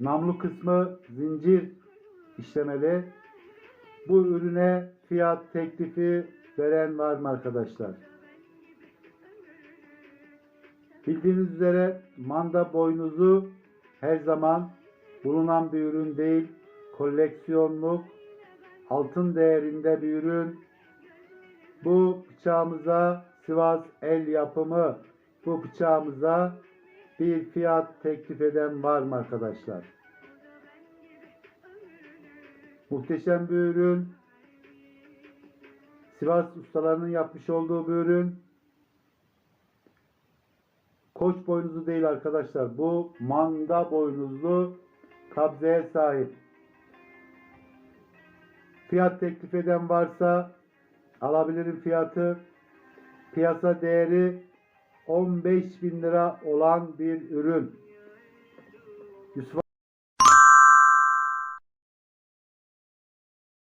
Namlu kısmı zincir işlemeli. Bu ürüne fiyat teklifi veren var mı arkadaşlar? Bildiğiniz üzere manda boynuzu her zaman bulunan bir ürün değil. Koleksiyonluk, altın değerinde bir ürün. Bu bıçağımıza Sivas el yapımı bu bıçağımıza bir fiyat teklif eden var mı arkadaşlar? Muhteşem bir ürün. Sivas ustalarının yapmış olduğu bir ürün. Koç boynuzu değil arkadaşlar. Bu manda boynuzlu kabzeye sahip. Fiyat teklif eden varsa alabilirim fiyatı. Piyasa değeri 15 bin lira olan bir ürün. Yusuf